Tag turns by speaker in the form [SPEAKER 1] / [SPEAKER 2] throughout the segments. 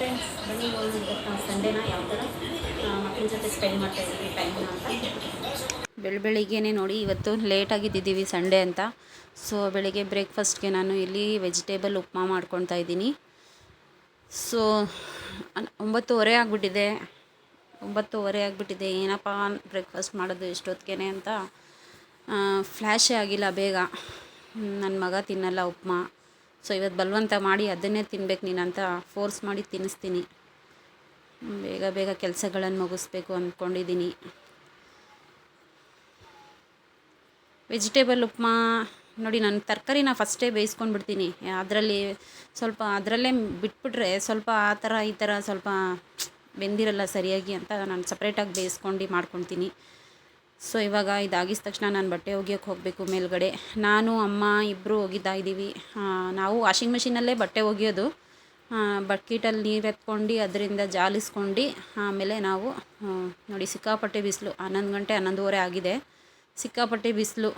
[SPEAKER 1] Friends ಬನ್ನಿ ಇವತ್ತು ಸಂಡೇನ ಯಾವ ಥರ ಮಕ್ಕಳ ಜೊತೆ ಸ್ಪೆಂಡ್ ಮಾಡ್ತಾ ಇದ್ದೀವಿ ಟೈಮ್ನ ಅಂತ. ಬೆಳ ಬೆಳಿಗ್ಗೆನೇ ನೋಡಿ, ಇವತ್ತು ಲೇಟಾಗಿದ್ದಿದ್ದೀವಿ ಸಂಡೇ ಅಂತ. ಸೊ ಬೆಳಿಗ್ಗೆ ಬ್ರೇಕ್ಫಾಸ್ಟ್ಗೆ ನಾನು ಇಲ್ಲಿ ವೆಜಿಟೇಬಲ್ ಉಪ್ಮಾ ಮಾಡ್ಕೊತಾ ಇದ್ದೀನಿ. ಸೊ ಒಂಬತ್ತುವರೆ ಆಗಿಬಿಟ್ಟಿದೆ. ಒಂಬತ್ತುವರೆ ಆಗಿಬಿಟ್ಟಿದೆ. ಏನಪ್ಪ ಬ್ರೇಕ್ಫಾಸ್ಟ್ ಮಾಡೋದು ಎಷ್ಟೊತ್ತಿಗೆ ಅಂತ ಫ್ಲ್ಯಾಶೇ ಆಗಿಲ್ಲ ಬೇಗ. ನನ್ನ ಮಗ ತಿನ್ನಲ್ಲ ಉಪ್ಮಾ. ಸೊ ಇವತ್ತು ಬಲವಂತ ಮಾಡಿ ಅದನ್ನೇ ತಿನ್ಬೇಕು ನೀನು ಫೋರ್ಸ್ ಮಾಡಿ ತಿನ್ನಿಸ್ತೀನಿ. ಬೇಗ ಬೇಗ ಕೆಲಸಗಳನ್ನು ಮುಗಿಸ್ಬೇಕು ಅಂದ್ಕೊಂಡಿದ್ದೀನಿ ವೆಜಿಟೇಬಲ್ ಉಪ್ಮಾ, ನೋಡಿ ನಾನು ತರಕಾರಿನ ಫಸ್ಟೇ ಬೇಯಿಸ್ಕೊಂಡು ಬಿಡ್ತೀನಿ ಅದರಲ್ಲಿ ಸ್ವಲ್ಪ ಅದರಲ್ಲೇ ಬಿಟ್ಬಿಟ್ರೆ ಸ್ವಲ್ಪ ಆ ಥರ ಈ ಥರ ಸ್ವಲ್ಪ ಬೆಂದಿರಲ್ಲ ಸರಿಯಾಗಿ ಅಂತ ನಾನು ಸಪ್ರೇಟಾಗಿ ಬೇಯಿಸ್ಕೊಂಡು ಮಾಡ್ಕೊತೀನಿ ಸೊ ಇವಾಗ ಇದಾಗಿದ ತಕ್ಷಣ ನಾನು ಬಟ್ಟೆ ಒಗೆಯೋಕ್ಕೆ ಹೋಗಬೇಕು ಮೇಲ್ಗಡೆ. ನಾನು, ಅಮ್ಮ ಇಬ್ಬರು ಇದ್ದೀವಿ. ನಾವು ವಾಷಿಂಗ್ ಮೆಷಿನಲ್ಲೇ ಬಟ್ಟೆ ಒಗೆಯೋದು. ಬಕೆಟಲ್ಲಿ ನೀರು ಎತ್ಕೊಂಡು, ಅದರಿಂದ ಜಾಲಿಸ್ಕೊಂಡು, ಆಮೇಲೆ ನಾವು ನೋಡಿ, ಸಿಕ್ಕಾಪಟ್ಟೆ ಬಿಸಿಲು. ಹನ್ನೊಂದು ಗಂಟೆ, ಹನ್ನೊಂದುವರೆ ಆಗಿದೆ. ಸಿಕ್ಕಾಪಟ್ಟೆ ಬಿಸಿಲು.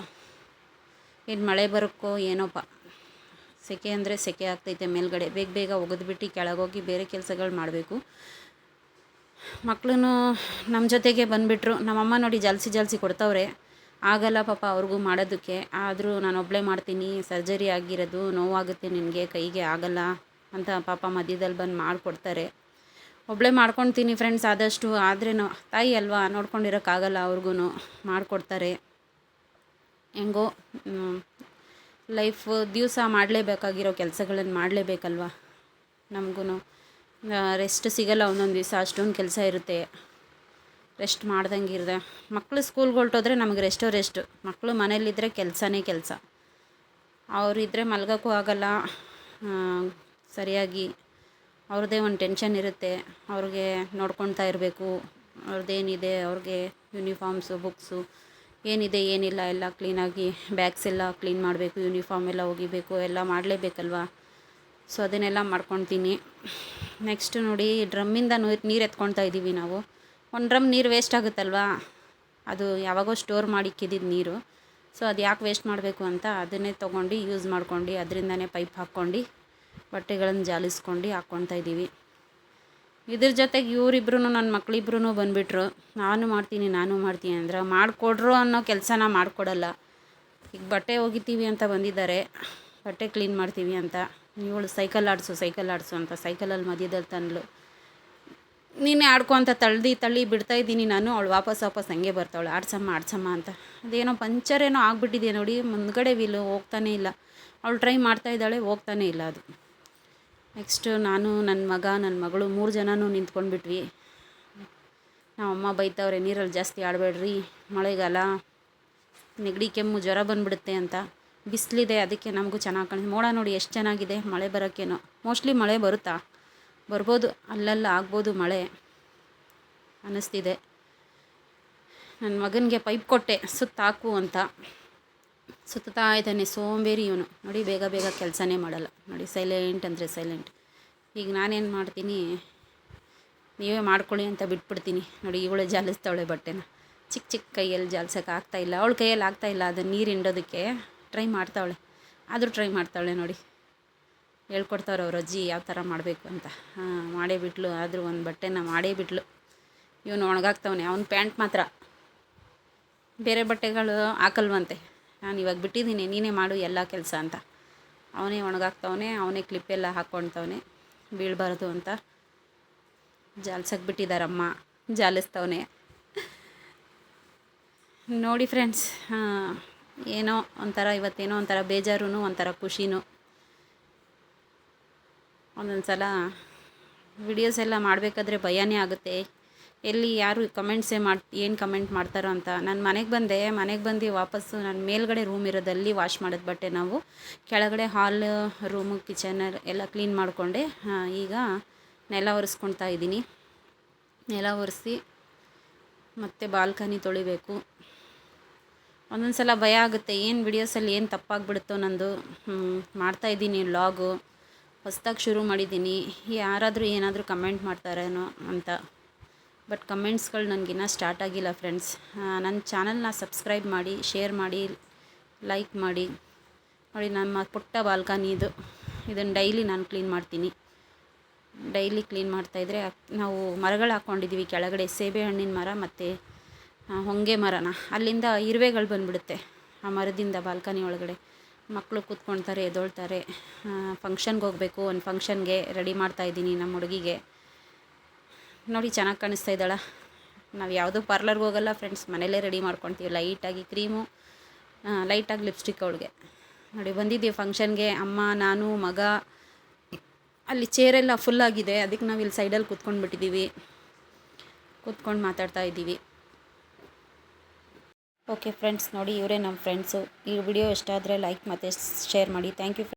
[SPEAKER 1] ಏನು ಮಳೆ ಬರೋಕ್ಕೋ ಏನೋಪ್ಪ ಸೆಕೆ ಅಂದರೆ ಸೆಕೆ ಆಗ್ತೈತೆ ಮೇಲ್ಗಡೆ. ಬೇಗ ಬೇಗ ಒಗೆದ್ಬಿಟ್ಟು ಕೆಳಗೋಗಿ ಬೇರೆ ಕೆಲಸಗಳು ಮಾಡಬೇಕು. ಮಕ್ಕಳು ನಮ್ಮ ಜೊತೆಗೆ ಬಂದುಬಿಟ್ರು. ನಮ್ಮಮ್ಮ ನೋಡಿ ಜಲ್ಸಿ ಜಲ್ಸಿ ಕೊಡ್ತವ್ರೆ. ಆಗಲ್ಲ ಪಾಪ ಅವ್ರಿಗೂ ಮಾಡೋದಕ್ಕೆ. ಆದರೂ ನಾನು ಒಬ್ಬಳೇ ಮಾಡ್ತೀನಿ. ಸರ್ಜರಿ ಆಗಿರೋದು, ನೋವಾಗುತ್ತೆ ನಿನಗೆ, ಕೈಗೆ ಆಗಲ್ಲ ಅಂತ ಪಾಪ ಮಧ್ಯದಲ್ಲಿ ಬಂದು ಮಾಡಿಕೊಡ್ತಾರೆ. ಒಬ್ಬಳೇ ಮಾಡ್ಕೊಳ್ತೀನಿ ಫ್ರೆಂಡ್ಸ್ ಆದಷ್ಟು. ಆದರೆ ತಾಯಿ ಅಲ್ವಾ, ನೋಡ್ಕೊಂಡಿರೋಕ್ಕಾಗಲ್ಲ ಅವ್ರಿಗೂ ಮಾಡಿಕೊಡ್ತಾರೆ. ಹೆಂಗೋ ಲೈಫ್ ದಿವಸ ಮಾಡಲೇಬೇಕಾಗಿರೋ ಕೆಲಸಗಳನ್ನು ಮಾಡಲೇಬೇಕಲ್ವ ನಮಗೂ ರೆಸ್ಟ್ ಸಿಗಲ್ಲ ಒಂದೊಂದು ದಿವಸ, ಅಷ್ಟೊಂದು ಕೆಲಸ ಇರುತ್ತೆ. ರೆಸ್ಟ್ ಮಾಡ್ದಂಗೆ ಇರದೆ. ಮಕ್ಕಳು ಸ್ಕೂಲ್ಗೆ ಹೊರಟೋದ್ರೆ ನಮಗೆ ರೆಸ್ಟು ರೆಸ್ಟ್ ಮಕ್ಕಳು ಮನೇಲಿದ್ದರೆ ಕೆಲಸನೇ ಕೆಲಸ. ಅವರಿದ್ದರೆ ಮಲ್ಗೋಕ್ಕೂ ಆಗಲ್ಲ. ಸರಿಯಾಗಿ ಅವ್ರದ್ದೇ ಒಂದು ಟೆನ್ಷನ್ ಇರುತ್ತೆ. ಅವ್ರಿಗೆ ನೋಡ್ಕೊತಾ ಇರಬೇಕು. ಅವ್ರದ್ದೇನಿದೆ ಅವ್ರಿಗೆ ಯೂನಿಫಾರ್ಮ್ಸು ಬುಕ್ಸು ಏನಿದೆ, ಏನಿಲ್ಲ, ಎಲ್ಲ ಕ್ಲೀನಾಗಿ ಬ್ಯಾಗ್ಸ್ ಎಲ್ಲ ಕ್ಲೀನ್ ಮಾಡಬೇಕು ಯೂನಿಫಾರ್ಮ್ ಎಲ್ಲ ಒಗಿಬೇಕು, ಎಲ್ಲ ಮಾಡಲೇಬೇಕಲ್ವಾ? ಸೊ ಅದನ್ನೆಲ್ಲ ಮಾಡ್ಕೊತೀನಿ ನೆಕ್ಸ್ಟ್ ನೋಡಿ, ಡ್ರಮ್ಮಿಂದ ನೀರು ನೀರು ಎತ್ಕೊಳ್ತಾ ಇದ್ದೀವಿ ನಾವು. ಒಂದು ಡ್ರಮ್ ನೀರು ವೇಸ್ಟ್ ಆಗುತ್ತಲ್ವಾ? ಅದು ಯಾವಾಗೋ ಸ್ಟೋರ್ ಮಾಡಿಕ್ಕಿದ್ದಿದ್ದು ನೀರು. ಸೊ ಅದು ಯಾಕೆ ವೇಸ್ಟ್ ಮಾಡಬೇಕು ಅಂತ ಅದನ್ನೇ ತೊಗೊಂಡು ಯೂಸ್ ಮಾಡ್ಕೊಂಡು, ಅದರಿಂದನೇ ಪೈಪ್ ಹಾಕ್ಕೊಂಡು ಬಟ್ಟೆಗಳನ್ನು ಜಾಲಿಸ್ಕೊಂಡು ಹಾಕ್ಕೊಳ್ತಾ ಇದ್ದೀವಿ ಇದ್ರ ಜೊತೆಗೆ ಇವರಿಬ್ರು ನನ್ನ ಮಕ್ಕಳಿಬ್ರು ಬಂದುಬಿಟ್ರು. ನಾನು ಮಾಡ್ತೀನಿ ನಾನು ಮಾಡ್ತೀನಿ ಅಂದ್ರೆ ಮಾಡಿಕೊಡ್ರು ಅನ್ನೋ ಕೆಲಸನ ಮಾಡಿಕೊಡಲ್ಲ. ಈಗ ಬಟ್ಟೆ ಒಗಿತೀವಿ ಅಂತ ಬಂದಿದ್ದಾರೆ. ಬಟ್ಟೆ ಕ್ಲೀನ್ ಮಾಡ್ತೀವಿ ಅಂತ. ಇವಳು ಸೈಕಲ್ ಆಡಿಸು ಸೈಕಲ್ ಆಡಿಸು ಅಂತ ಸೈಕಲಲ್ಲಿ ಮಧ್ಯದಲ್ಲಿ ತಂದಳು ನೀನೇ ಆಡ್ಕೊ ಅಂತ ತಳ್ಳಿ ತಳ್ಳಿ ಬಿಡ್ತಾ ಇದ್ದೀನಿ ನಾನು, ಅವಳು ವಾಪಸ್ ವಾಪಸ್ ಹಂಗೆ ಬರ್ತಾವಳು. ಆಡ್ಸಮ್ಮ ಆಡ್ಸಮ್ಮ ಅಂತ. ಅದೇನೋ ಪಂಚರ್ ಏನೋ ಆಗಿಬಿಟ್ಟಿದೆ ನೋಡಿ, ಮುಂದ್ಗಡೆ ವೀಲು ಹೋಗ್ತಾನೆ ಇಲ್ಲ. ಅವಳು ಟ್ರೈ ಮಾಡ್ತಾ ಇದ್ದಾಳೆ, ಹೋಗ್ತಾನೇ ಇಲ್ಲ ಅದು. ನೆಕ್ಸ್ಟು ನಾನು ನನ್ನ ಮಗ ನನ್ನ ಮಗಳು ಮೂರು ಜನನೂ ನಿಂತ್ಕೊಂಡ್ಬಿಟ್ವಿ. ನಮ್ಮಮ್ಮ ಬೈತವ್ರೆ, ನೀರಲ್ಲಿ ಜಾಸ್ತಿ ಆಡಬೇಡ್ರಿ, ಮಳೆಗಾಲ, ನೆಗಡಿ ಕೆಮ್ಮು ಜ್ವರ ಬಂದುಬಿಡುತ್ತೆ ಅಂತ. ಬಿಸಿಲಿದೆ, ಅದಕ್ಕೆ ನಮಗೂ ಚೆನ್ನಾಗಿ ಕಾಣಿಸ್ ಮೋಡ ನೋಡಿ ಎಷ್ಟು ಚೆನ್ನಾಗಿದೆ, ಮಳೆ ಬರೋಕ್ಕೇನೋ. ಮೋಸ್ಟ್ಲಿ ಮಳೆ ಬರುತ್ತಾ? ಬರ್ಬೋದು, ಅಲ್ಲೆಲ್ಲ ಆಗ್ಬೋದು ಮಳೆ ಅನ್ನಿಸ್ತಿದೆ ನನ್ನ ಮಗನಿಗೆ ಪೈಪ್ ಕೊಟ್ಟೆ ಸುತ್ತಾಕು ಅಂತ. ಸುತ್ತಾ ಇದ್ದಾನೆ, ಸೋಂಬೇರಿ ಇವನು. ನೋಡಿ, ಬೇಗ ಬೇಗ ಕೆಲಸನೇ ಮಾಡಲ್ಲ. ನೋಡಿ ಸೈಲೆಂಟ್ ಅಂದರೆ ಸೈಲೆಂಟ್ ಈಗ ನಾನೇನು ಮಾಡ್ತೀನಿ? ನೀವೇ ಮಾಡ್ಕೊಳ್ಳಿ ಅಂತ ಬಿಟ್ಬಿಡ್ತೀನಿ. ನೋಡಿ, ಇವಳೆ ಜಾಲಿಸ್ತಾವಳೆ ಬಟ್ಟೆನ. ಚಿಕ್ಕ ಚಿಕ್ಕ ಕೈಯಲ್ಲಿ ಜಾಲ್ಸೋಕೆ ಆಗ್ತಾಯಿಲ್ಲ ಅವಳ ಕೈಯಲ್ಲಿ ಆಗ್ತಾಯಿಲ್ಲ ಅದನ್ನು ನೀರು ಹಿಂಡೋದಕ್ಕೆ. ಟ್ರೈ ಮಾಡ್ತಾವಳೆ. ಆದರೂ ಟ್ರೈ ಮಾಡ್ತಾವಳೆ ನೋಡಿ. ಹೇಳ್ಕೊಡ್ತಾವ್ರೆ ಅವ್ರ, ಅಜ್ಜಿ ಯಾವ ಥರ ಮಾಡಬೇಕು ಅಂತ. ಹಾಂ, ಮಾಡೇ ಬಿಟ್ಲು. ಆದರೂ ಒಂದು ಬಟ್ಟೆನ ಮಾಡೇ ಬಿಟ್ಲು. ಇವನು ಒಣಗಾಕ್ತವನೆ. ಅವ್ನ ಪ್ಯಾಂಟ್ ಮಾತ್ರ. ಬೇರೆ ಬಟ್ಟೆಗಳು ಹಾಕಲ್ವಂತೆ. ನಾನು ಇವಾಗ ಬಿಟ್ಟಿದ್ದೀನಿ ನೀನೇ ಮಾಡು ಎಲ್ಲ ಕೆಲಸ ಅಂತ. ಅವನೇ ಒಣಗಾಕ್ತವನೆ. ಅವನೇ ಕ್ಲಿಪ್ಪೆಲ್ಲ ಹಾಕ್ಕೊಳ್ತವನೆ. ಬೀಳಬಾರ್ದು ಅಂತ. ಜಾಲ್ಸಕ್ಕೆ ಬಿಟ್ಟಿದ್ದಾರಮ್ಮ ಜಾಲಿಸ್ತವನೆ. ನೋಡಿ ಫ್ರೆಂಡ್ಸ್ ಏನೋ ಒಂಥರ, ಇವತ್ತೇನೋ ಒಂಥರ ಬೇಜಾರು ಒಂಥರ ಖುಷಿನೂ. ಒಂದೊಂದು ಸಲ ವಿಡಿಯೋಸ್ ಎಲ್ಲ ಮಾಡಬೇಕಾದ್ರೆ ಭಯನೇ ಆಗುತ್ತೆ. ಎಲ್ಲಿ ಯಾರು ಕಮೆಂಟ್ಸೇ ಮಾಡಿ, ಏನು ಕಮೆಂಟ್ ಮಾಡ್ತಾರೋ ಅಂತ. ನಾನು ಮನೆಗೆ ಬಂದೆ, ಮನೆಗೆ ಬಂದು ವಾಪಸ್ಸು ನನ್ನ ಮೇಲ್ಗಡೆ ರೂಮ್ ಇರೋದಲ್ಲಿ ವಾಶ್ ಮಾಡೋದು ಬಟ್ಟೆ ನಾವು. ಕೆಳಗಡೆ ಹಾಲ್ ರೂಮು ಕಿಚನ್ ಎಲ್ಲ ಕ್ಲೀನ್ ಮಾಡಿಕೊಂಡೆ. ಈಗ ನೆಲ ಒರೆಸ್ಕೊಳ್ತಾ ಇದ್ದೀನಿ. ನೆಲ ಒರೆಸಿ ಮತ್ತು ಬಾಲ್ಕನಿ ತೊಳಿಬೇಕು. ಒಂದೊಂದು ಸಲ ಭಯ ಆಗುತ್ತೆ, ಏನು ವಿಡಿಯೋಸಲ್ಲಿ ಏನು ತಪ್ಪಾಗ್ಬಿಡುತ್ತೋ ನಂದು. ಮಾಡ್ತಾ ಇದ್ದೀನಿ ವ್ಲಾಗು ಹೊಸ್ದಾಗಿ ಶುರು ಮಾಡಿದ್ದೀನಿ. ಯಾರಾದರೂ ಏನಾದರೂ ಕಮೆಂಟ್ ಮಾಡ್ತಾರೇನೋ ಅಂತ. ಬಟ್ ಕಮೆಂಟ್ಸ್ಗಳು ನನಗಿನ್ನ ಸ್ಟಾರ್ಟ್ ಆಗಿಲ್ಲ ಫ್ರೆಂಡ್ಸ್ ನನ್ನ ಚಾನಲ್ನ ಸಬ್ಸ್ಕ್ರೈಬ್ ಮಾಡಿ ಶೇರ್ ಮಾಡಿ ಲೈಕ್ ಮಾಡಿ. ನೋಡಿ, ನಮ್ಮ ಪುಟ್ಟ ಬಾಲ್ಕನಿ ಇದು. ಇದನ್ನು ಡೈಲಿ ನಾನು ಕ್ಲೀನ್ ಮಾಡ್ತೀನಿ. ಡೈಲಿ ಕ್ಲೀನ್ ಮಾಡ್ತಾಯಿದ್ರೆ ನಾವು ಮರಗಳು ಹಾಕ್ಕೊಂಡಿದ್ದೀವಿ ಕೆಳಗಡೆ, ಸೇಬೆ ಹಣ್ಣಿನ ಮರ ಮತ್ತು ಹೊಂಗೆ ಮರನ. ಅಲ್ಲಿಂದ ಇರುವೆಗಳು ಬಂದುಬಿಡುತ್ತೆ. ಆ ಮರದಿಂದ ಬಾಲ್ಕನಿ ಒಳಗಡೆ. ಮಕ್ಕಳು ಕೂತ್ಕೊಳ್ತಾರೆ, ಎದ್ದೊಳ್ತಾರೆ. ಫಂಕ್ಷನ್ಗೆ ಹೋಗಬೇಕು. ಒಂದು ಫಂಕ್ಷನ್ಗೆ ರೆಡಿ ಮಾಡ್ತಾಯಿದ್ದೀನಿ ನಮ್ಮ ಹುಡುಗಿಗೆ. ನೋಡಿ, ಚೆನ್ನಾಗಿ ಕಾಣಿಸ್ತಾ ಇದ್ದಾಳ. ನಾವು ಯಾವುದೂ ಪಾರ್ಲರ್ಗೆ ಹೋಗಲ್ಲ ಫ್ರೆಂಡ್ಸ್ ಮನೇಲೇ ರೆಡಿ ಮಾಡ್ಕೊತೀವಿ. ಲೈಟಾಗಿ ಕ್ರೀಮು ಲೈಟಾಗಿ ಲಿಪ್ಸ್ಟಿಕ್ ಅವಳಿಗೆ. ನೋಡಿ, ಬಂದಿದ್ದೀವಿ ಫಂಕ್ಷನ್ಗೆ ಅಮ್ಮ, ನಾನು, ಮಗ. ಅಲ್ಲಿ ಚೇರೆಲ್ಲ ಫುಲ್ ಆಗಿದೆ. ಅದಕ್ಕೆ ನಾವು ಇಲ್ಲಿ ಸೈಡಲ್ಲಿ ಕೂತ್ಕೊಂಡು ಬಿಟ್ಟಿದ್ದೀವಿ ಕೂತ್ಕೊಂಡು ಮಾತಾಡ್ತಾ ಇದ್ದೀವಿ. ಓಕೆ ಫ್ರೆಂಡ್ಸ್ ನೋಡಿ ಇವರೇ ನಮ್ಮ ಫ್ರೆಂಡ್ಸು ಈ ವಿಡಿಯೋ ಇಷ್ಟ ಆದರೆ ಲೈಕ್ ಮತ್ತು ಶೇರ್ ಮಾಡಿ. Thank you